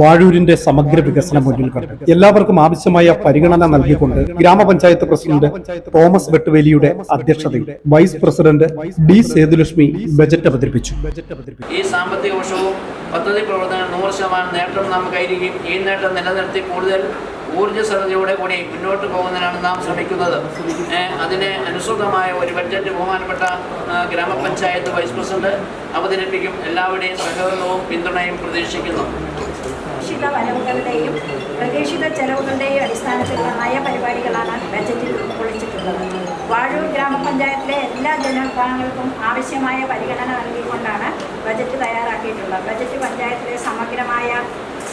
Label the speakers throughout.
Speaker 1: വാഴൂരിന്റെ സമഗ്ര വികസനം മുന്നിൽ കണ്ടു എല്ലാവർക്കും ആവശ്യമായ പരിഗണന നൽകിക്കൊണ്ട് ഗ്രാമപഞ്ചായത്ത് പ്രസിഡന്റ് തോമസ് വെട്ടുവേലിയുടെ അധ്യക്ഷതയിൽ vice president D Sethulakshmi budget അവതരിപ്പിച്ചു.
Speaker 2: ഈ സാമ്പത്തിക വർഷവും പദ്ധതി പ്രവർത്തനം നൂറ് ശതമാനം നേട്ടം നാം കൈവരിക്കും ഈ നേട്ടം നിലനിർത്തി കൂടുതൽ ഊർജസ്വലതയോടെ കൂടി മുന്നോട്ട് പോകുന്നതിനാണ് നാം ശ്രമിക്കുന്നത്. അതിന് അനുസൃതമായ ഒരു ബഡ്ജറ്റ് ബഹുമാനപ്പെട്ട ഗ്രാമപഞ്ചായത്ത് വൈസ് പ്രസിഡന്റ് അവതരിപ്പിക്കും. എല്ലാവരുടെയും സഹകരണവും പിന്തുണയും പ്രതീക്ഷിക്കുന്നു.
Speaker 3: പ്രതീക്ഷിത വരവുകളുടെയും പ്രതീക്ഷിത ചെലവുകളുടെയും അടിസ്ഥാനത്തിൽ നയപരിപാടികളാണ് ബജറ്റിൽ ഉൾക്കൊള്ളിച്ചിട്ടുള്ളത് വാഴൂർ ഗ്രാമപഞ്ചായത്തിലെ എല്ലാ ജനവിഭാഗങ്ങൾക്കും ആവശ്യമായ പരിഗണന നൽകിക്കൊണ്ടാണ് ബജറ്റ് തയ്യാറാക്കിയിട്ടുള്ളത്. ബജറ്റ് പഞ്ചായത്തിലെ സമഗ്രമായ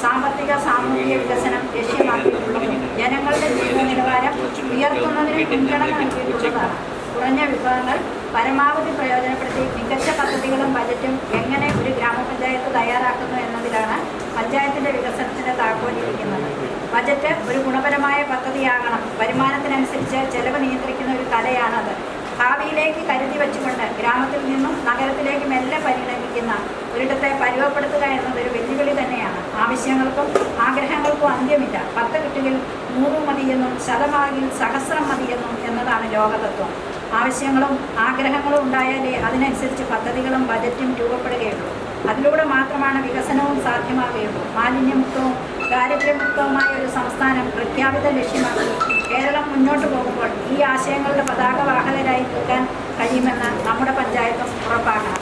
Speaker 3: സാമ്പത്തിക സാമൂഹിക വികസനം ലക്ഷ്യമാക്കിയിട്ടുള്ളതും ജനങ്ങളുടെ ജീവിത നിലവാരം ഉയർത്തുന്നതിന് മുൻഗണന നൽകിയിട്ടുള്ളതാണ്. കുറഞ്ഞ വിഭവങ്ങൾ പരമാവധി പ്രയോജനപ്പെടുത്തി മികച്ച പദ്ധതികളും ബജറ്റും എങ്ങനെ ഒരു ഗ്രാമപഞ്ചായത്ത് തയ്യാറാക്കുന്നു എന്നതിലാണ് പഞ്ചായത്തിന്റെ വികസനത്തിന് താക്കോലിരിക്കുന്നത്. ബജറ്റ് ഒരു ഗുണപരമായ പദ്ധതിയാകണം. വരുമാനത്തിനനുസരിച്ച് ചെലവ് നിയന്ത്രിക്കുന്ന ഒരു കലയാണത്. ഭാവിയിലേക്ക് കരുതി വെച്ചുകൊണ്ട് ഗ്രാമത്തിൽ നിന്നും നഗരത്തിലേക്ക് മെല്ലെ പരിഗണിക്കുന്ന ഒരിടത്തെ പരുവപ്പെടുത്തുക എന്നത് ഒരു വെല്ലുവിളി തന്നെയാണ്. ആവശ്യങ്ങൾക്കും ആഗ്രഹങ്ങൾക്കും അന്ത്യമില്ല. പത്ത് കിട്ടുകിൽ നൂറ് മതിയെന്നും ശതമാകിൽ സഹസ്രം മതിയെന്നും എന്നതാണ് ലോകതത്വം. ആവശ്യങ്ങളും ആഗ്രഹങ്ങളും ഉണ്ടായാലേ അതിനനുസരിച്ച് പദ്ധതികളും ബജറ്റും രൂപപ്പെടുകയുള്ളൂ. അതിലൂടെ മാത്രമാണ് വികസനവും സാധ്യമാകുകയുള്ളൂ മാലിന്യമുക്തവും ദാരിദ്ര്യമുക്തവുമായ ഒരു സംസ്ഥാനം പ്രഖ്യാപിത ലക്ഷ്യമാക്കി കേരളം മുന്നോട്ട് പോകുമ്പോൾ ഈ ആശയങ്ങളുടെ പതാക വാഹകരായി നിൽക്കാൻ കഴിയുമെന്ന് നമ്മുടെ പഞ്ചായത്തും ഉറപ്പാക്കണം.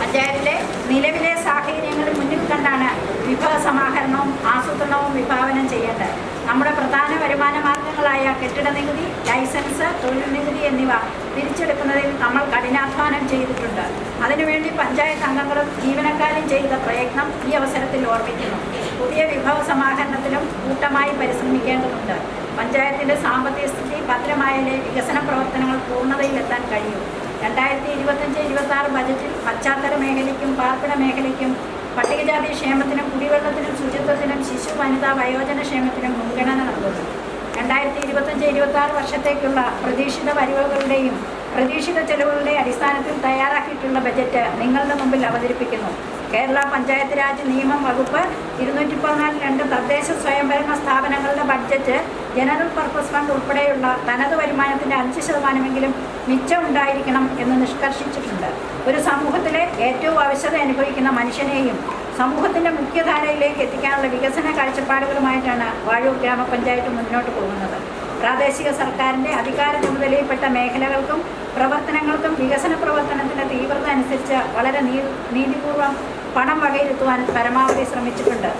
Speaker 3: പഞ്ചായത്തിലെ നിലവിലെ സാഹചര്യങ്ങൾ മുന്നിൽ കണ്ടാണ് വിഭവ സമാഹരണവും ആസൂത്രണവും വിഭാവനം ചെയ്യേണ്ടത്. നമ്മുടെ പ്രധാന വരുമാന മാർഗങ്ങളായ കെട്ടിട നികുതി ലൈസൻസ് തൊഴിൽ നികുതി എന്നിവ തിരിച്ചെടുക്കുന്നതിൽ നമ്മൾ കഠിനാധ്വാനം ചെയ്തിട്ടുണ്ട്. അതിനുവേണ്ടി പഞ്ചായത്ത് അംഗങ്ങളും ജീവനക്കാരും ചെയ്ത പ്രയത്നം ഈ അവസരത്തിൽ ഓർമ്മിക്കുന്നു. പുതിയ വിഭവ സമാഹരണത്തിലും കൂട്ടമായി പരിശ്രമിക്കേണ്ടതുണ്ട്. പഞ്ചായത്തിന്റെ സാമ്പത്തിക സ്ഥിതി ഭദ്രമായാലേ വികസന പ്രവർത്തനങ്ങൾ പൂർണതയിലെത്താൻ കഴിയൂ. രണ്ടായിരത്തി ഇരുപത്തഞ്ച് ഇരുപത്തി ആറ് ബജറ്റിൽ പശ്ചാത്തല മേഖലയ്ക്കും പാർപ്പിട മേഖലയ്ക്കും പട്ടികജാതി ക്ഷേമത്തിനും കുടിവെള്ളത്തിനും ശുചിത്വത്തിനും ശിശു വനിതാ വയോജന ക്ഷേമത്തിനും മുൻഗണന നൽകുന്നു. രണ്ടായിരത്തി ഇരുപത്തഞ്ച് ഇരുപത്തി ആറ് വർഷത്തേക്കുള്ള പ്രതീക്ഷിത വരവുകളുടെയും പ്രതീക്ഷിത ചെലവുകളുടെയും അടിസ്ഥാനത്തിൽ തയ്യാറാക്കിയിട്ടുള്ള ബജറ്റ് നിങ്ങളുടെ മുമ്പിൽ അവതരിപ്പിക്കുന്നു. കേരള പഞ്ചായത്ത് രാജ് നിയമം വകുപ്പ് ഇരുന്നൂറ്റി പതിനാല് രണ്ട് തദ്ദേശ സ്വയംഭരണ സ്ഥാപനങ്ങളുടെ ബഡ്ജറ്റ് ജനറൽ പർപ്പസ് ഫണ്ട് ഉൾപ്പെടെയുള്ള തനത് വരുമാനത്തിന്റെ അഞ്ച് ശതമാനമെങ്കിലും മിച്ചം ഉണ്ടായിരിക്കണം എന്ന് നിഷ്കർഷിച്ചിട്ടുണ്ട്. ഒരു സമൂഹത്തിലെ ഏറ്റവും ആവശ്യത അനുഭവിക്കുന്ന മനുഷ്യനെയും സമൂഹത്തിന്റെ മുഖ്യധാരയിലേക്ക് എത്തിക്കാനുള്ള വികസന കാഴ്ചപ്പാടുകളുമായിട്ടാണ് വാഴൂർ ഗ്രാമപഞ്ചായത്ത് മുന്നോട്ട് പോകുന്നത്. പ്രാദേശിക സർക്കാരിന്റെ അധികാര ചുമതലയിൽപ്പെട്ട മേഖലകൾക്കും പ്രവർത്തനങ്ങൾക്കും വികസന പ്രവർത്തനത്തിന്റെ തീവ്രത അനുസരിച്ച് വളരെ നീ നീതിപൂർവം പണം വകയിരുത്തുവാൻ പരമാവധി ശ്രമിച്ചിട്ടുണ്ട്.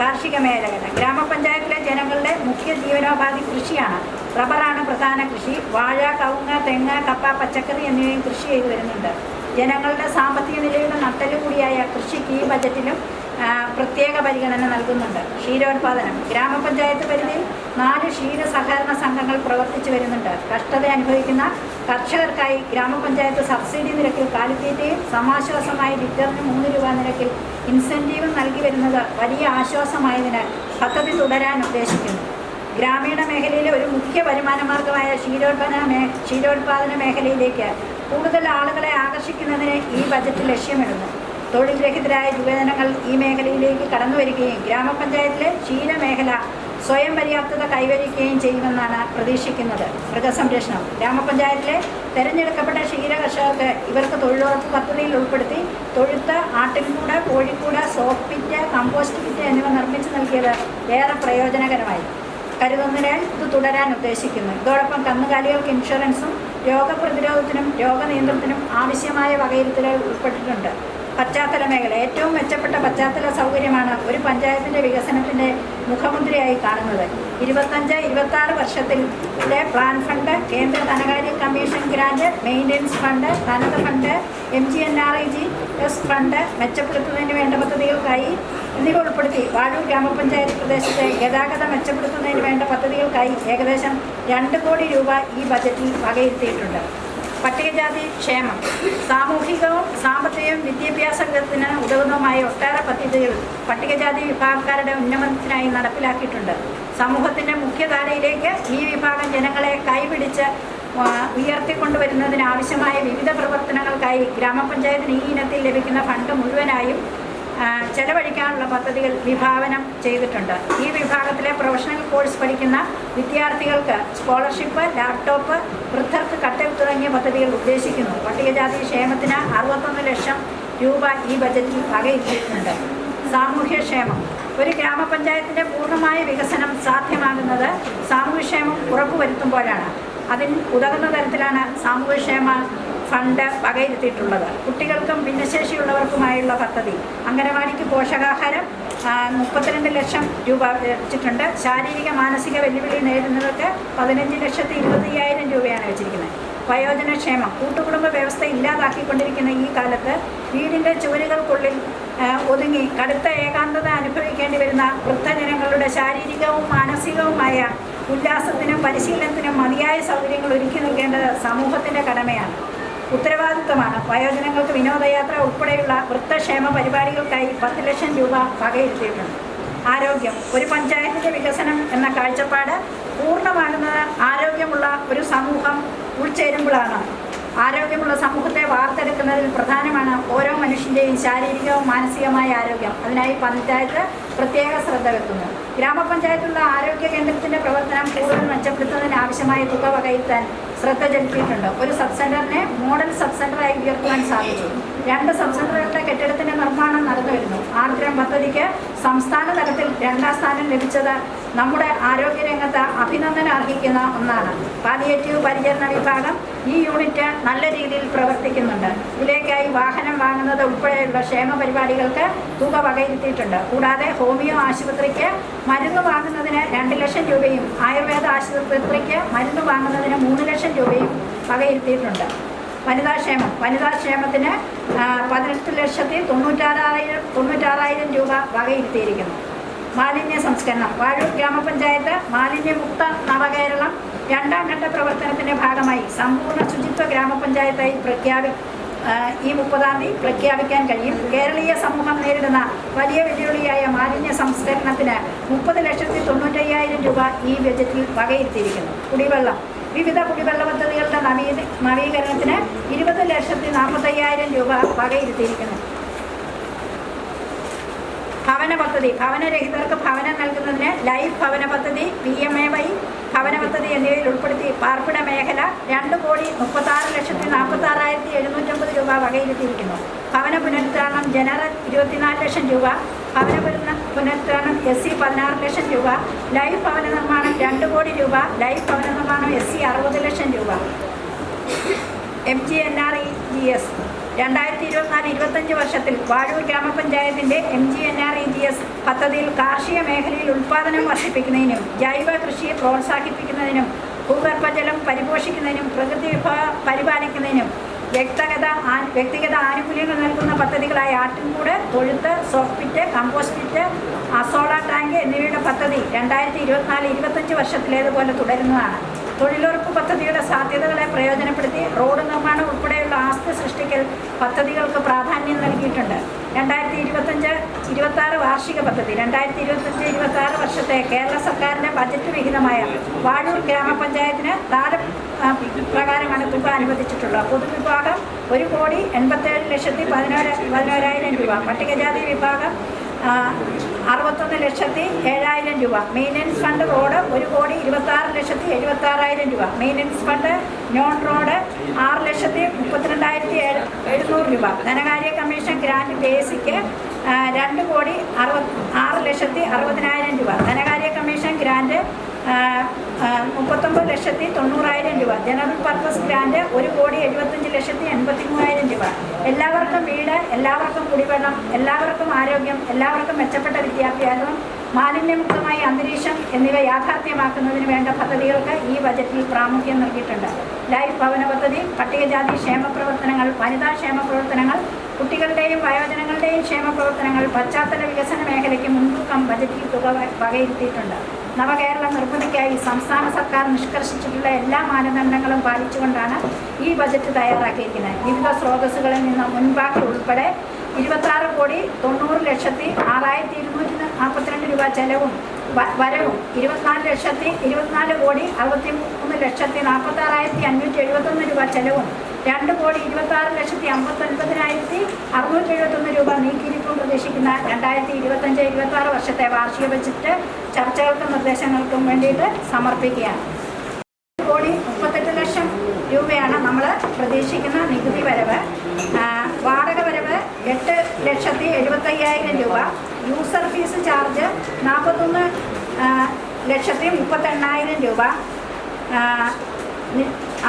Speaker 3: കാർഷിക മേഖല ഗ്രാമപഞ്ചായത്തിലെ ജനങ്ങളുടെ മുഖ്യ ജീവനോപാധി കൃഷിയാണ്. റബ്ബറാണ് പ്രധാന കൃഷി. വാഴ കവുങ്ങ് തെങ്ങ് കപ്പ പച്ചക്കറി എന്നിവയും കൃഷി ചെയ്തു വരുന്നുണ്ട്. ജനങ്ങളുടെ സാമ്പത്തിക നിലയുടെ നട്ടൽ കൂടിയായ കൃഷിക്ക് ഈ ബജറ്റിലും പ്രത്യേക പരിഗണന നൽകുന്നുണ്ട്. ക്ഷീരോത്പാദനം. ഗ്രാമപഞ്ചായത്ത് പരിധിയിൽ നാല് ക്ഷീര സഹകരണ സംഘങ്ങൾ പ്രവർത്തിച്ചു വരുന്നുണ്ട്. കഷ്ടത അനുഭവിക്കുന്ന കർഷകർക്കായി ഗ്രാമപഞ്ചായത്ത് സബ്സിഡി നിരക്കിൽ കാലിത്തീറ്റയും സമാശ്വാസമായി ലിറ്ററിന് മൂന്ന് രൂപ നിരക്കിൽ ഇൻസെന്റീവും നൽകി വരുന്നത് വലിയ ആശ്വാസമായതിനാൽ പദ്ധതി തുടരാൻ ഉദ്ദേശിക്കുന്നു. ഗ്രാമീണ മേഖലയിലെ ഒരു മുഖ്യ വരുമാന മാർഗമായ ക്ഷീരോത്പാദന മേ ക്ഷീരോത്പാദന മേഖലയിലേക്ക് കൂടുതൽ ആളുകളെ ആകർഷിക്കുന്നതിന് ഈ ബജറ്റ് ലക്ഷ്യമിടുന്നു. തൊഴിൽ രഹിതരായ യുവജനങ്ങൾ ഈ മേഖലയിലേക്ക് കടന്നു വരികയും ഗ്രാമപഞ്ചായത്തിലെ ക്ഷീരമേഖല സ്വയം പര്യാപ്തത കൈവരിക്കുകയും ചെയ്യുമെന്നാണ് പ്രതീക്ഷിക്കുന്നത്. മൃഗസംരക്ഷണം. ഗ്രാമപഞ്ചായത്തിലെ തെരഞ്ഞെടുക്കപ്പെട്ട ക്ഷീര കർഷകർക്ക് ഇവർക്ക് തൊഴിലുറപ്പ് പദ്ധതിയിൽ ഉൾപ്പെടുത്തി തൊഴുത്ത് ആട്ടിൻകൂട കോഴിക്കൂട് സോപ്പ് പിറ്റ് കമ്പോസ്റ്റ് പിറ്റ് എന്നിവ നിർമ്മിച്ചു നൽകിയത് ഏറെ പ്രയോജനകരമായി. കരുതുന്നതിനാൽ ഇത് തുടരാൻ ഉദ്ദേശിക്കുന്നു. ഇതോടൊപ്പം കന്നുകാലികൾക്ക് ഇൻഷുറൻസും രോഗപ്രതിരോധത്തിനും രോഗനിയന്ത്രണത്തിനും ആവശ്യമായ വകയിരുത്തലുകൾ ഉൾപ്പെട്ടിട്ടുണ്ട്. പശ്ചാത്തല മേഖല ഏറ്റവും മെച്ചപ്പെട്ട പശ്ചാത്തല സൗകര്യമാണ് ഒരു പഞ്ചായത്തിന്റെ വികസനത്തിന്റെ മുഖമുദ്രയായി കാണുന്നത്. ഇരുപത്തഞ്ച് ഇരുപത്തി ആറ് വർഷത്തിൽ പ്ലാൻ ഫണ്ട് കേന്ദ്ര ധനകാര്യ commission grant maintenance fund ധനത fund M G N R I G S fund മെച്ചപ്പെടുത്തുന്നതിന് വേണ്ട പദ്ധതികൾക്കായി എന്നിവ ഉൾപ്പെടുത്തി വാഴൂർ ഗ്രാമപഞ്ചായത്ത് പ്രദേശത്തെ ഗതാഗതം മെച്ചപ്പെടുത്തുന്നതിന് വേണ്ട പദ്ധതികൾക്കായി ഏകദേശം രണ്ട് കോടി രൂപ ഈ ബജറ്റിൽ വകയിരുത്തിയിട്ടുണ്ട്. പട്ടികജാതി ക്ഷേമം സാമൂഹികവും സാമ്പത്തികവും വിദ്യാഭ്യാസത്തിന് ഉതകുന്നതുമായ ഒട്ടേറെ പദ്ധതികൾ പട്ടികജാതി വിഭാഗക്കാരുടെ ഉന്നമനത്തിനായി നടപ്പിലാക്കിയിട്ടുണ്ട്. സമൂഹത്തിന്റെ മുഖ്യധാരയിലേക്ക് ഈ വിഭാഗം ജനങ്ങളെ കൈപിടിച്ച് ഉയർത്തിക്കൊണ്ടുവരുന്നതിനാവശ്യമായ വിവിധ പ്രവർത്തനങ്ങൾക്കായി ഗ്രാമപഞ്ചായത്തിന് ഈ ഇനത്തിൽ ലഭിക്കുന്ന ഫണ്ട് മുഴുവനായും ചെലവഴിക്കാനുള്ള പദ്ധതികൾ വിഭാവനം ചെയ്തിട്ടുണ്ട്. ഈ വിഭാഗത്തിലെ പ്രൊഫഷണൽ കോഴ്സ് പഠിക്കുന്ന വിദ്യാർത്ഥികൾക്ക് സ്കോളർഷിപ്പ് ലാപ്ടോപ്പ് വൃദ്ധർക്ക് കട്ടൽ തുടങ്ങിയ പദ്ധതികൾ ഉദ്ദേശിക്കുന്നു. പട്ടികജാതി ക്ഷേമത്തിന് അറുപത്തൊന്ന് ലക്ഷം രൂപ ഈ ബജറ്റിൽ വകയിരുത്തിയിട്ടുണ്ട്. സാമൂഹ്യക്ഷേമം ഒരു ഗ്രാമപഞ്ചായത്തിന്റെ പൂർണമായ വികസനം സാധ്യമാകുന്നത് സാമൂഹ്യക്ഷേമം ഉറപ്പുവരുത്തുമ്പോഴാണ്. അതിന് ഉതകുന്ന തരത്തിലാണ് സാമൂഹ്യക്ഷേമ ഫണ്ട് വകയിരുത്തിയിട്ടുള്ളത്. കുട്ടികൾക്കും ഭിന്നശേഷിയുള്ളവർക്കുമായുള്ള പദ്ധതി. അംഗനവാടിക്ക് പോഷകാഹാരം മുപ്പത്തിരണ്ട് ലക്ഷം രൂപ വെച്ചിട്ടുണ്ട്. ശാരീരിക മാനസിക വെല്ലുവിളി നേരിടുന്നവർക്ക് പതിനഞ്ച് ലക്ഷത്തി ഇരുപത്തയ്യായിരം രൂപയാണ് വെച്ചിരിക്കുന്നത്. വയോജനക്ഷേമം കൂട്ടുകുടുംബ വ്യവസ്ഥ ഇല്ലാതാക്കിക്കൊണ്ടിരിക്കുന്ന ഈ കാലത്ത് വീടിന്റെ ചുവരുകൾക്കുള്ളിൽ ഒതുങ്ങി കടുത്ത ഏകാന്തത അനുഭവിക്കേണ്ടി വരുന്ന വൃദ്ധജനങ്ങളുടെ ശാരീരികവും മാനസികവുമായ ഉല്ലാസത്തിനും പരിശീലനത്തിനും മതിയായ സൗകര്യങ്ങൾ ഒരുക്കി നൽകേണ്ടത് സമൂഹത്തിന്റെ കടമയാണ്. ഉത്തരവാദിത്വമാണ് വയോജനങ്ങൾക്ക് വിനോദയാത്ര ഉൾപ്പെടെയുള്ള വൃത്തക്ഷേമ പരിപാടികൾക്കായി പത്ത് ലക്ഷം രൂപ വകയിരുത്തിയിട്ടുണ്ട്. ആരോഗ്യം ഒരു പഞ്ചായത്തിന്റെ വികസനം എന്ന കാഴ്ചപ്പാട് പൂർണമാകുന്നത് ആരോഗ്യമുള്ള ഒരു സമൂഹം ഉൾച്ചേരുമ്പോഴാണ്. ആരോഗ്യമുള്ള സമൂഹത്തെ വാർത്തെടുക്കുന്നതിൽ പ്രധാനമാണ് ഓരോ മനുഷ്യന്റെയും ശാരീരികവും മാനസികമായ ആരോഗ്യം. അതിനായി പഞ്ചായത്ത് പ്രത്യേക ശ്രദ്ധ വെക്കുന്നു. ഗ്രാമപഞ്ചായത്തുള്ള ആരോഗ്യ കേന്ദ്രത്തിന്റെ പ്രവർത്തനം കൂടുതൽ മെച്ചപ്പെടുത്തുന്നതിന് ആവശ്യമായ തുക വകയിരുത്താൻ ശ്രദ്ധ ചെലുത്തിയിട്ടുണ്ട് ഒരു സബ് സെന്ററിനെ മോഡൽ സബ് സെന്ററായി ഉയർത്തുവാൻ സാധിച്ചു. രണ്ട് സംസ്ഥാനങ്ങളുടെ കെട്ടിടത്തിന്റെ നിർമ്മാണം നടന്നു വരുന്നു ആർദ്രം പദ്ധതിക്ക് സംസ്ഥാന തലത്തിൽ രണ്ടാം സ്ഥാനം ലഭിച്ചത് നമ്മുടെ ആരോഗ്യരംഗത്ത് അഭിനന്ദനം അർഹിക്കുന്ന ഒന്നാണ്. പാലിയേറ്റീവ് പരിചരണ വിഭാഗം ഈ യൂണിറ്റ് നല്ല രീതിയിൽ പ്രവർത്തിക്കുന്നുണ്ട്. ഇതിലേക്കായി വാഹനം വാങ്ങുന്നത് ഉൾപ്പെടെയുള്ള ക്ഷേമ പരിപാടികൾക്ക് തുക വകയിരുത്തിയിട്ടുണ്ട്. കൂടാതെ ഹോമിയോ ആശുപത്രിക്ക് മരുന്ന് വാങ്ങുന്നതിന് രണ്ട് ലക്ഷം രൂപയും ആയുർവേദ ആശുപത്രിക്ക് മരുന്ന് വാങ്ങുന്നതിന് മൂന്ന് ലക്ഷം രൂപയും വകയിരുത്തിയിട്ടുണ്ട്. വനിതാക്ഷേമം. വനിതാക്ഷേമത്തിന് പതിനെട്ട് ലക്ഷത്തി തൊണ്ണൂറ്റാറായിരം തൊണ്ണൂറ്റാറായിരം രൂപ വകയിരുത്തിയിരിക്കുന്നു. മാലിന്യ സംസ്കരണം. വാഴൂർ ഗ്രാമപഞ്ചായത്ത് മാലിന്യമുക്ത നവകേരളം രണ്ടാം ഘട്ട പ്രവർത്തനത്തിന്റെ ഭാഗമായി സമ്പൂർണ ശുചിത്വ ഗ്രാമപഞ്ചായത്തായി പ്രഖ്യാപി ഈ മുപ്പതാം തീയതി പ്രഖ്യാപിക്കാൻ കഴിയും. കേരളീയ സമൂഹം നേരിടുന്ന വലിയ വെല്ലുവിളിയായ മാലിന്യ സംസ്കരണത്തിന് മുപ്പത് ലക്ഷത്തി തൊണ്ണൂറ്റയ്യായിരം രൂപ ഈ ബജറ്റിൽ വകയിരുത്തിയിരിക്കുന്നു. കുടിവെള്ളം. വിവിധ കുടിവെള്ള പദ്ധതികളുടെ നവീന നവീകരണത്തിന് ഇരുപത് ലക്ഷത്തി നാൽപ്പത്തയ്യായിരം രൂപ വകയിരുത്തിയിരിക്കുന്നു. ഭവന പദ്ധതി ഭവനരഹിതർക്ക് ഭവനം നൽകുന്നതിന് ലൈഫ് ഭവന പദ്ധതി പി എം എ വൈ ഭവന പദ്ധതി എന്നിവയിൽ ഉൾപ്പെടുത്തി പാർപ്പിട മേഖല രണ്ട് കോടി മുപ്പത്താറ് ലക്ഷത്തി നാൽപ്പത്തി ആറായിരത്തി എഴുന്നൂറ്റമ്പത് രൂപ വകയിരുത്തിയിരിക്കുന്നു. ഭവന പുനരുദ്ധാരണം ജനറൽ ഇരുപത്തിനാല് ലക്ഷം രൂപ ഭവന പുനരുദ്ധ- പുനരുദ്ധാരണം എസ് സി പതിനാറ് ലക്ഷം രൂപ. ലൈഫ് ഭവന നിർമ്മാണം രണ്ട് കോടി രൂപ. ലൈഫ് ഭവന നിർമ്മാണം എസ് സി അറുപത് ലക്ഷം രൂപ. M G N R E G S. രണ്ടായിരത്തി ഇരുപത്തിനാല് ഇരുപത്തഞ്ച് വർഷത്തിൽ വാഴൂർ ഗ്രാമപഞ്ചായത്തിന്റെ M G N R E G S പദ്ധതിയിൽ കാർഷിക മേഖലയിൽ ഉൽപ്പാദനം വർദ്ധിപ്പിക്കുന്നതിനും ജൈവ കൃഷിയെ പ്രോത്സാഹിപ്പിക്കുന്നതിനും ഭൂഗർഭജലം പരിപോഷിക്കുന്നതിനും പ്രകൃതി വിഭവ പരിപാലിക്കുന്നതിനും വ്യക്തിഗത വ്യക്തിഗത ആനുകൂല്യങ്ങൾ നൽകുന്ന പദ്ധതികളായ ആട്ടിൻകൂട് തൊഴുത്ത് soft compost pit azolla tank എന്നിവയുടെ പദ്ധതി രണ്ടായിരത്തി ഇരുപത്തിനാല് ഇരുപത്തഞ്ച് വർഷത്തിലേതുപോലെ തുടരുന്നതാണ്. തൊഴിലുറപ്പ് പദ്ധതിയുടെ സാധ്യതകളെ പ്രയോജനപ്പെടുത്തി റോഡ് നിർമ്മാണം ഉൾപ്പെടെയുള്ള ആസ്തി സൃഷ്ടിക്കൽ പദ്ധതികൾക്ക് പ്രാധാന്യം നൽകിയിട്ടുണ്ട്. രണ്ടായിരത്തി ഇരുപത്തഞ്ച് ഇരുപത്തി ആറ് വാർഷിക പദ്ധതി രണ്ടായിരത്തി ഇരുപത്തഞ്ച് ഇരുപത്തി ആറ് വർഷത്തെ കേരള സർക്കാരിന്റെ ബജറ്റ് വിഹിതമായ വാഴൂർ ഗ്രാമപഞ്ചായത്തിന് താര പ്രകാരമാണ് തുക അനുവദിച്ചിട്ടുള്ളത്. പൊതുവിഭാഗം ഒരു കോടി എൺപത്തേഴ് ലക്ഷത്തി പതിനോര പതിനോരായിരം രൂപ. പട്ടികജാതി വിഭാഗം അറുപത്തൊന്ന് ലക്ഷത്തി ഏഴായിരം രൂപ. മെയിന്റനൻസ് ഫണ്ട് റോഡ് ഒരു കോടി ഇരുപത്താറ് ലക്ഷത്തി എഴുപത്താറായിരം രൂപ. മെയിന്റനൻസ് ഫണ്ട് നോൺ റോഡ് ആറ് ലക്ഷത്തി മുപ്പത്തിരണ്ടായിരത്തി എഴുന്നൂറ് രൂപ. ധനകാര്യ കമ്മീഷൻ ഗ്രാൻഡ് ബേസിക്ക് രണ്ട് കോടി അറുപത് ആറ് ലക്ഷത്തി അറുപതിനായിരം രൂപ. ധനകാര്യ കമ്മീഷൻ ഗ്രാൻഡ് മുപ്പത്തൊമ്പത് ലക്ഷത്തി തൊണ്ണൂറായിരം രൂപ. ജനറൽ പർപ്പസ് ഗ്രാൻഡ് ഒരു കോടി എഴുപത്തഞ്ച് ലക്ഷത്തി എൺപത്തി മൂവായിരം രൂപ. എല്ലാവർക്കും വീട് എല്ലാവർക്കും കുടിവെള്ളം എല്ലാവർക്കും ആരോഗ്യം എല്ലാവർക്കും മെച്ചപ്പെട്ട വിദ്യാഭ്യാസം മാലിന്യമുക്തമായ അന്തരീക്ഷം എന്നിവ യാഥാർത്ഥ്യമാക്കുന്നതിന് വേണ്ട പദ്ധതികൾക്ക് ഈ ബജറ്റിൽ പ്രാമുഖ്യം നൽകിയിട്ടുണ്ട്. ലൈഫ് ഭവന പദ്ധതി പട്ടികജാതി ക്ഷേമ പ്രവർത്തനങ്ങൾ വനിതാ ക്ഷേമ പ്രവർത്തനങ്ങൾ കുട്ടികളുടെയും വയോജനങ്ങളുടെയും ക്ഷേമ പ്രവർത്തനങ്ങൾ പശ്ചാത്തല വികസന മേഖലയ്ക്ക് മുൻതൂക്കം ബജറ്റിൽ തുക വകയിരുത്തിയിട്ടുണ്ട്. നവകേരള നിർമ്മിതിക്കായി സംസ്ഥാന സർക്കാർ നിഷ്കർഷിച്ചിട്ടുള്ള എല്ലാ മാനദണ്ഡങ്ങളും പാലിച്ചുകൊണ്ടാണ് ഈ ബജറ്റ് തയ്യാറാക്കിയിരിക്കുന്നത്. വിവിധ സ്രോതസ്സുകളിൽ നിന്ന് മുൻപാക്കി ഉൾപ്പെടെ ഇരുപത്താറ് കോടി തൊണ്ണൂറ് ലക്ഷത്തി ആറായിരത്തി ഇരുന്നൂറ്റി നാൽപ്പത്തിരണ്ട് രൂപ ചെലവും വരവും ഇരുപത്തിനാല് ലക്ഷത്തി ഇരുപത്തിനാല് കോടി അറുപത്തി മൂന്ന് ലക്ഷത്തി നാൽപ്പത്താറായിരത്തി അഞ്ഞൂറ്റി എഴുപത്തൊന്ന് രൂപ ചെലവും രണ്ട് കോടി ഇരുപത്തി ആറ് ലക്ഷത്തി അമ്പത്തൊൻപതിനായിരത്തി അറുന്നൂറ്റി എഴുപത്തൊന്ന് രൂപ നീക്കിയിരിക്കും പ്രതീക്ഷിക്കുന്ന രണ്ടായിരത്തി ഇരുപത്തഞ്ച് ഇരുപത്തി ആറ് വർഷത്തെ വാർഷിക ബജറ്റ് ചർച്ചകൾക്കും നിർദ്ദേശങ്ങൾക്കും വേണ്ടിയിട്ട് സമർപ്പിക്കുകയാണ്. കോടി മുപ്പത്തെട്ട് ലക്ഷം രൂപയാണ് നമ്മൾ പ്രതീക്ഷിക്കുന്ന നികുതി വരവ്. വാടക വരവ് എട്ട് ലക്ഷത്തി എഴുപത്തയ്യായിരം രൂപ. യൂസർ ഫീസ് ചാർജ് നാൽപ്പത്തൊന്ന് ലക്ഷത്തി മുപ്പത്തെണ്ണായിരം രൂപ.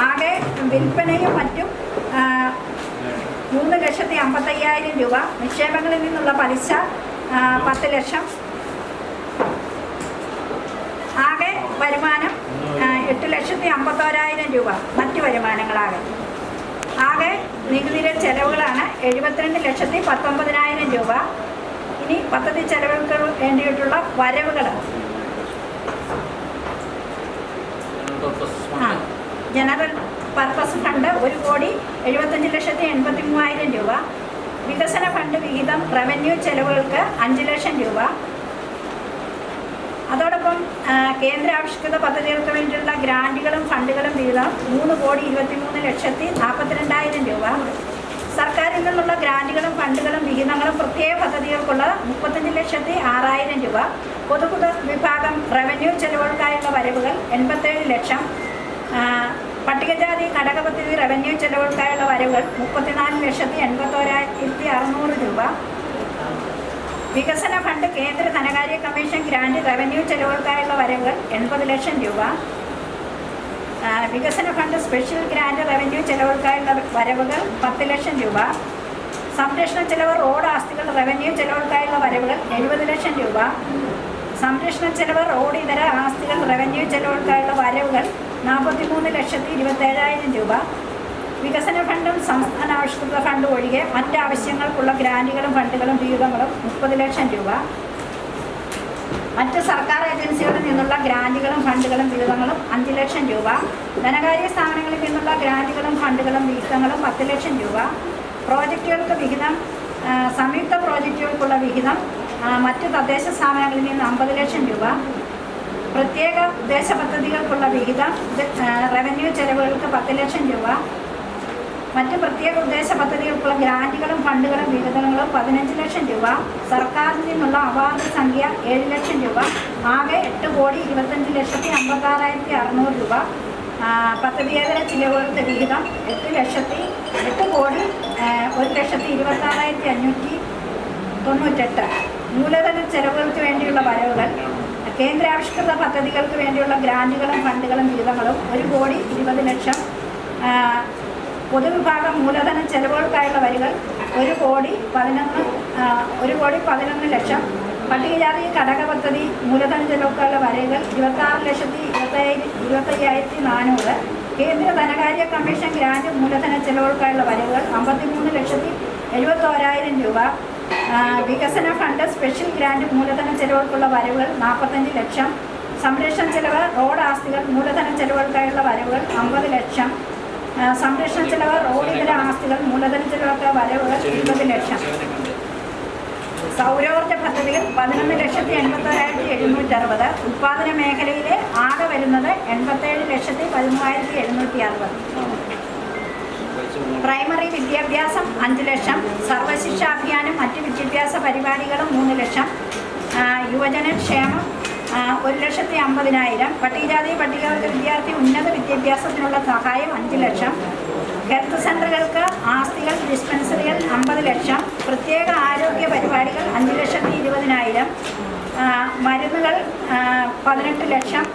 Speaker 3: ആകെ വിൽപ്പനയും മറ്റും മൂന്ന് ലക്ഷത്തി അമ്പത്തയ്യായിരം രൂപ. നിക്ഷേപങ്ങളിൽ നിന്നുള്ള പലിശ പത്ത് ലക്ഷം. ആകെ വരുമാനം എട്ട് ലക്ഷത്തി അമ്പത്തോരായിരം രൂപ. മറ്റ് വരുമാനങ്ങളാകെ. ആകെ നികുതിയിലെ ചെലവുകളാണ് എഴുപത്തിരണ്ട് ലക്ഷത്തി പത്തൊമ്പതിനായിരം രൂപ. ഇനി പദ്ധതി ചെലവുകൾക്ക് വേണ്ടിയിട്ടുള്ള വരവുകൾ ജനറൽ പർപ്പസ് ഫണ്ട് ഒരു കോടി എഴുപത്തഞ്ച് ലക്ഷത്തി എൺപത്തി മൂവായിരം രൂപ. വികസന ഫണ്ട് വിഹിതം റവന്യൂ ചെലവുകൾക്ക് അഞ്ച് ലക്ഷം രൂപ. അതോടൊപ്പം കേന്ദ്ര ആവിഷ്കൃത പദ്ധതികൾക്ക് വേണ്ടിയുള്ള ഗ്രാന്റുകളും ഫണ്ടുകളും വിഹിതം മൂന്ന് കോടി ഇരുപത്തി മൂന്ന് ലക്ഷത്തി നാൽപ്പത്തിരണ്ടായിരം രൂപ. നിന്നുള്ള ഗ്രാന്റുകളും ഫണ്ടുകളും വിഹിതങ്ങളും പ്രത്യേക പദ്ധതികൾക്കുള്ള മുപ്പത്തഞ്ച് ലക്ഷത്തി ആറായിരം രൂപ. പൊതുപുത വിഭാഗം റവന്യൂ ചെലവുകൾക്കായുള്ള വരവുകൾ എൺപത്തേഴ് ലക്ഷം. പട്ടികജാതി ഘടക പദ്ധതി റവന്യൂ ചെലവുകൾക്കായുള്ള വരവുകൾ മുപ്പത്തിനാല് ലക്ഷത്തി എൺപത്തോരായിരത്തി അറുന്നൂറ് രൂപ. വികസന ഫണ്ട് കേന്ദ്ര ധനകാര്യ കമ്മീഷൻ ഗ്രാന്റ് റവന്യൂ ചെലവുകൾക്കായുള്ള വരവുകൾ എൺപത് ലക്ഷം രൂപ. വികസന ഫണ്ട് സ്പെഷ്യൽ ഗ്രാൻഡ് റവന്യൂ ചെലവുകൾക്കായുള്ള വരവുകൾ പത്ത് ലക്ഷം രൂപ. സംരക്ഷണ ചെലവ് റോഡ് ആസ്തികൾ റവന്യൂ ചെലവുകൾക്കായുള്ള വരവുകൾ എഴുപത് ലക്ഷം രൂപ. സംരക്ഷണ ചെലവ് റോഡ് ഇതര ആസ്തികൾ റവന്യൂ ചെലവുകൾക്കായുള്ള വരവുകൾ നാൽപ്പത്തിമൂന്ന് ലക്ഷത്തി ഇരുപത്തേഴായിരം രൂപ. വികസന ഫണ്ടും സംസ്ഥാന ആവിഷ്കൃത ഫണ്ടും ഒഴികെ മറ്റാവശ്യങ്ങൾക്കുള്ള ഗ്രാന്റുകളും ഫണ്ടുകളും വിഹിതങ്ങളും മുപ്പത് ലക്ഷം രൂപ. മറ്റ് സർക്കാർ ഏജൻസികളിൽ നിന്നുള്ള ഗ്രാന്റുകളും ഫണ്ടുകളും വിഹിതങ്ങളും അഞ്ച് ലക്ഷം രൂപ ധനകാര്യ സ്ഥാപനങ്ങളിൽ നിന്നുള്ള ഗ്രാന്റുകളും ഫണ്ടുകളും വിഹിതങ്ങളും പത്ത് ലക്ഷം രൂപ പ്രോജക്റ്റുകൾക്ക് വിഹിതം സംയുക്ത പ്രോജക്റ്റുകൾക്കുള്ള വിഹിതം മറ്റ് തദ്ദേശ സ്ഥാപനങ്ങളിൽ നിന്ന് അമ്പത് ലക്ഷം രൂപ പ്രത്യേക ഉദ്ദേശ പദ്ധതികൾക്കുള്ള വിഹിതം റവന്യൂ ചെലവുകൾക്ക് പത്ത് ലക്ഷം രൂപ മറ്റ് പ്രത്യേക ഉദ്ദേശ പദ്ധതികൾക്കുള്ള ഗ്രാന്റുകളും ഫണ്ടുകളും വിഹിതങ്ങളും പതിനഞ്ച് ലക്ഷം രൂപ സർക്കാരിൽ നിന്നുള്ള അവാർഡ് സംഖ്യ ഏഴ് ലക്ഷം രൂപ ആകെ എട്ട് കോടി ഇരുപത്തഞ്ച് ലക്ഷത്തി അമ്പത്താറായിരത്തി അറുന്നൂറ് രൂപ. പദ്ധതിയേതര ചിലവുകളുടെ വിഹിതം എട്ട് ലക്ഷത്തി എട്ട് കോടി ഒരു ലക്ഷത്തി ഇരുപത്താറായിരത്തി അഞ്ഞൂറ്റി തൊണ്ണൂറ്റെട്ട്. മൂലധന ചെലവുകൾക്ക് വേണ്ടിയുള്ള വരവുകൾ കേന്ദ്രാവിഷ്കൃത പദ്ധതികൾക്ക് വേണ്ടിയുള്ള ഗ്രാന്റുകളും ഫണ്ടുകളും വിഹിതങ്ങളും ഒരു കോടി ഇരുപത് ലക്ഷം പൊതുവിഭാഗം മൂലധന ചെലവുകൾക്കായുള്ള വരികൾ ഒരു കോടി പതിനൊന്ന് ഒരു കോടി പതിനൊന്ന് ലക്ഷം. പട്ടികജാതി ഘടക പദ്ധതി മൂലധന ചെലവുകൾക്കുള്ള വരകൾ ഇരുപത്താറ് ലക്ഷത്തി ഇരുപത്തയ്യായിരത്തി ഇരുപത്തയ്യായിരത്തി നാനൂറ്. കേന്ദ്ര ധനകാര്യ കമ്മീഷൻ ഗ്രാൻഡ് മൂലധന ചെലവുകൾക്കായുള്ള വരവുകൾ അമ്പത്തിമൂന്ന് ലക്ഷത്തി എഴുപത്തോരായിരം രൂപ. വികസന ഫണ്ട് സ്പെഷ്യൽ ഗ്രാൻഡ് മൂലധന ചെലവുകൾക്കുള്ള വരവുകൾ നാൽപ്പത്തഞ്ച് ലക്ഷം. സംരക്ഷണ ചെലവ് റോഡ് ആസ്തികൾ മൂലധന ചെലവുകൾക്കായുള്ള വരവുകൾ അമ്പത് ലക്ഷം. സംരക്ഷണ ചെലവ് റോഡ് ഇതര ആസ്തികൾ മൂലധന ചെലവൊക്കെ വരവുകൾ ഇരുപത് ലക്ഷം. സൗരോർജ പദ്ധതികൾ പതിനൊന്ന് ലക്ഷത്തി എൺപത്തോരായിരത്തി എഴുന്നൂറ്റി അറുപത് ഉത്പാദന മേഖലയിൽ ആകെ വരുന്നത് എൺപത്തേഴ് ലക്ഷത്തി പതിമൂവായിരത്തി എഴുന്നൂറ്റി അറുപത്. പ്രൈമറി വിദ്യാഭ്യാസം അഞ്ച് ലക്ഷം. സർവശിക്ഷാ അഭിയാനും മറ്റ് വിദ്യാഭ്യാസ പരിപാടികളും മൂന്ന് ലക്ഷം. യുവജന യുവജനക്ഷേമം ഒരു ലക്ഷത്തി അമ്പതിനായിരം പട്ടികജാതി പട്ടികവർഗ വിദ്യാർത്ഥി ഉന്നത വിദ്യാഭ്യാസത്തിനുള്ള സഹായം അഞ്ച് ലക്ഷം. ഹെൽത്ത് സെന്ററുകൾക്ക് ആസ്തികൾ ഡിസ്പെൻസറികൾ അമ്പത് ലക്ഷം. പ്രത്യേക ആരോഗ്യ പരിപാടികൾ അഞ്ച് ലക്ഷത്തി ഇരുപതിനായിരം. മരുന്നുകൾ പതിനെട്ട് ലക്ഷം.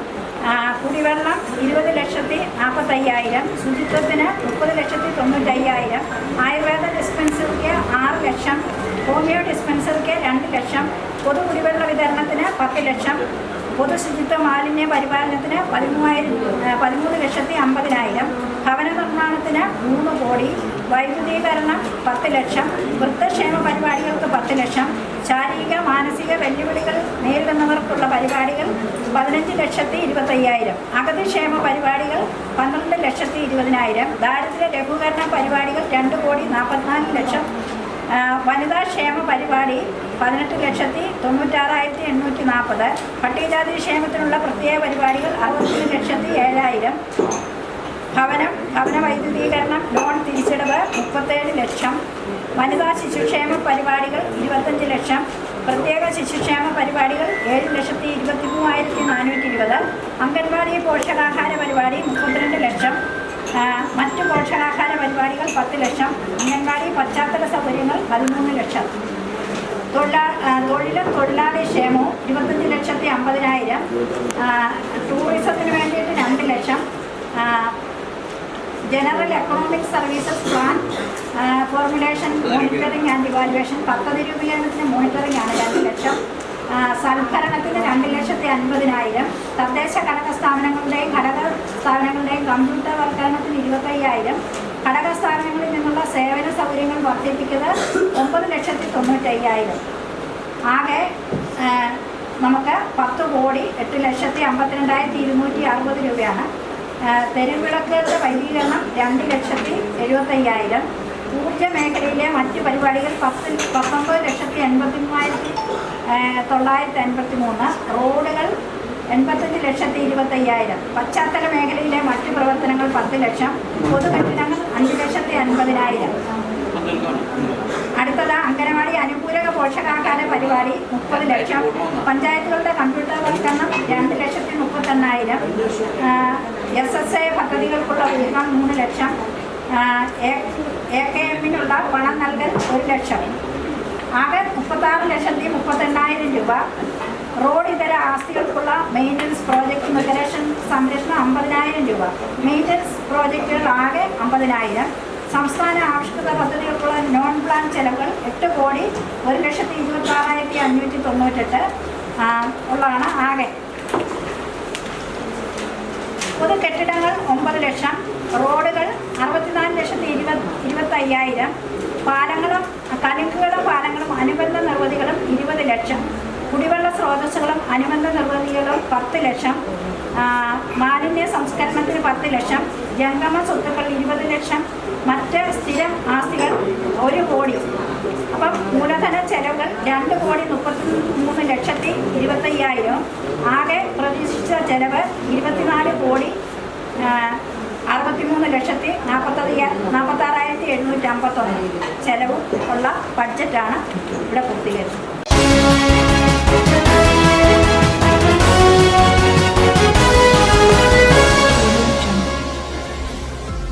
Speaker 3: കുടിവെള്ളം ഇരുപത് ലക്ഷത്തി നാൽപ്പത്തയ്യായിരം ശുചിത്വത്തിന് മുപ്പത് ലക്ഷത്തി തൊണ്ണൂറ്റയ്യായിരം. ആയുർവേദ ഡിസ്പെൻസറിക്ക് ആറ് ലക്ഷം. ഹോമിയോ ഡിസ്പെൻസറിക്ക് രണ്ട് ലക്ഷം പൊതു കുടിവെള്ള വിതരണത്തിന് പത്ത് ലക്ഷം പൊതു ശുചിത്വ മാലിന്യ പരിപാലനത്തിന് പതിമൂവായിരം പതിമൂന്ന് ലക്ഷത്തി അമ്പതിനായിരം ഭവന നിർമ്മാണത്തിന് മൂന്ന് കോടി വൈദ്യുതീകരണം പത്ത് ലക്ഷം വൃദ്ധക്ഷേമ പരിപാടികൾക്ക് പത്ത് ലക്ഷം ശാരീരിക മാനസിക വെല്ലുവിളികൾ നേരിടുന്നവർക്കുള്ള പരിപാടികൾ പതിനഞ്ച് ലക്ഷത്തി ഇരുപത്തയ്യായിരം അഗതിക്ഷേമ പരിപാടികൾ പന്ത്രണ്ട് ലക്ഷത്തി ഇരുപതിനായിരം ദാരിദ്ര്യ ലഘൂകരണ പരിപാടികൾ രണ്ട് കോടി നാൽപ്പത്തിനാല് ലക്ഷം വനിതാ ക്ഷേമ പരിപാടി പതിനെട്ട് ലക്ഷത്തി തൊണ്ണൂറ്റാറായിരത്തി എണ്ണൂറ്റി നാൽപ്പത്. പട്ടികജാതി ക്ഷേമത്തിനുള്ള പ്രത്യേക പരിപാടികൾ അറുപത്തൊന്ന് ലക്ഷത്തി ഏഴായിരം. ഭവനം ഭവന വൈദ്യുതീകരണം ലോൺ തിരിച്ചടവ് മുപ്പത്തേഴ് ലക്ഷം. വനിതാ ശിശുക്ഷേമ പരിപാടികൾ ഇരുപത്തഞ്ച് ലക്ഷം. പ്രത്യേക ശിശുക്ഷേമ പരിപാടികൾ ഏഴ് ലക്ഷത്തി ഇരുപത്തി മൂവായിരത്തി നാനൂറ്റി ഇരുപത്. അംഗൻവാടി പോഷകാഹാര പരിപാടി മുപ്പത്തിരണ്ട് ലക്ഷം. മറ്റ് പോഷകാഹാര പരിപാടികൾ പത്ത് ലക്ഷം അംഗൻവാടി പശ്ചാത്തല സൗകര്യങ്ങൾ പതിമൂന്ന് ലക്ഷം. തൊഴിലാ തൊഴിലും തൊഴിലാളി ക്ഷേമവും ഇരുപത്തഞ്ച് ലക്ഷത്തി അമ്പതിനായിരം. ടൂറിസത്തിന് വേണ്ടിയിട്ട് രണ്ട് ലക്ഷം. General economic services plan formulation monitoring and evaluation പദ്ധതി രൂപീകരണത്തിന് മോണിറ്ററിംഗ് ആണ് രണ്ട് ലക്ഷം. ആ, സൽഭരണത്തിന് രണ്ട് ലക്ഷത്തി അൻപതിനായിരം. തദ്ദേശ ഘടക സ്ഥാപനങ്ങളുടെയും ഘടക സ്ഥാപനങ്ങളുടെയും കമ്പ്യൂട്ടർ വൽക്കരണത്തിന് ഇരുപത്തയ്യായിരം. ഘടക സ്ഥാപനങ്ങളിൽ നിന്നുള്ള സേവന സൗകര്യങ്ങൾ വർദ്ധിപ്പിക്കുന്നത് ഒമ്പത് ലക്ഷത്തി തൊണ്ണൂറ്റയ്യായിരം. ആകെ നമുക്ക് പത്ത് കോടി എട്ട് ലക്ഷത്തി അമ്പത്തിരണ്ടായിരത്തി ഇരുന്നൂറ്റി അറുപത് രൂപയാണ്. തെരുവിളക്കുകളുടെ വൈദ്യുതീകരണം രണ്ട് ലക്ഷത്തി എഴുപത്തയ്യായിരം. ഊർജ മേഖലയിലെ മറ്റ് പരിപാടികൾ പത്ത് പത്തൊമ്പത് ലക്ഷത്തി എൺപത്തി മൂവായിരത്തി തൊള്ളായിരത്തി എൺപത്തി മൂന്ന് റോഡുകൾ എൺപത്തഞ്ച് ലക്ഷത്തി ഇരുപത്തയ്യായിരം. പശ്ചാത്തല മേഖലയിലെ മറ്റ് പ്രവർത്തനങ്ങൾ പത്ത് ലക്ഷം. പൊതുകെട്ടിടങ്ങൾ അഞ്ച് ലക്ഷത്തി അൻപതിനായിരം. അടുത്തത് അംഗനവാടി അനുകൂലക പോഷകാഹാര പരിപാടി മുപ്പത് ലക്ഷം. പഞ്ചായത്തുകളുടെ കമ്പ്യൂട്ടർവൽക്കരണം രണ്ട് ലക്ഷത്തി മുപ്പത്തെണ്ണായിരം. എസ് എസ് എ പദ്ധതികൾക്കുള്ള വിഹിതം മൂന്ന് ലക്ഷം. എ കെ എമ്മിനുള്ള പണം നൽകൽ ഒരു ലക്ഷം. ആകെ മുപ്പത്താറ് ലക്ഷത്തി മുപ്പത്തെണ്ണായിരം രൂപ. റോഡ് ഇതര ആസ്തികൾക്കുള്ള മെയിന്റനൻസ് പ്രോജക്റ്റ് മെഗരേഷൻ സംരക്ഷണം അമ്പതിനായിരം രൂപ. മെയിന്റനൻസ് പ്രോജക്റ്റുകൾ ആകെ അമ്പതിനായിരം. സംസ്ഥാന ആവിഷ്കൃത പദ്ധതികൾക്കുള്ള നോൺ പ്ലാൻ ചെലവുകൾ എട്ട് കോടി ഒരു ലക്ഷത്തി ഇരുപത്തി ആറായിരത്തി അഞ്ഞൂറ്റി തൊണ്ണൂറ്റെട്ട് ഉള്ളതാണ് ആകെ. പൊതു കെട്ടിടങ്ങൾ ഒമ്പത് ലക്ഷം. റോഡുകൾ അറുപത്തിനാല് ലക്ഷത്തി ഇരുപത് ഇരുപത്തയ്യായിരം. പാലങ്ങളും കലുങ്കുകളും പാലങ്ങളും അനുബന്ധ നിർവധികളും ഇരുപത് ലക്ഷം. കുടിവെള്ള സ്രോതസ്സുകളും അനുബന്ധ നിർവധികളും പത്ത് ലക്ഷം. മാലിന്യ സംസ്കരണത്തിന് പത്ത് ലക്ഷം. ജംഗമ സ്വത്തുക്കൾ ഇരുപത് ലക്ഷം. മറ്റ് സ്ഥിരം ആസ്തികൾ ഒരു കോടി. അപ്പം മൂലധന ചെലവുകൾ രണ്ട് കോടി മുപ്പത്തി മൂന്ന് ലക്ഷത്തി ഇരുപത്തയ്യായിരം. ആകെ പ്രതീക്ഷിച്ച ചെലവ് ഇരുപത്തിനാല് കോടി പതിമൂന്ന് ലക്ഷത്തി നാൽപ്പത്തി നാൽപ്പത്താറായിരത്തി എഴുന്നൂറ്റി അമ്പത്തൊന്ന് ചെലവും ഉള്ള ബഡ്ജറ്റാണ് ഇവിടെ പൂർത്തീകരിച്ചത്.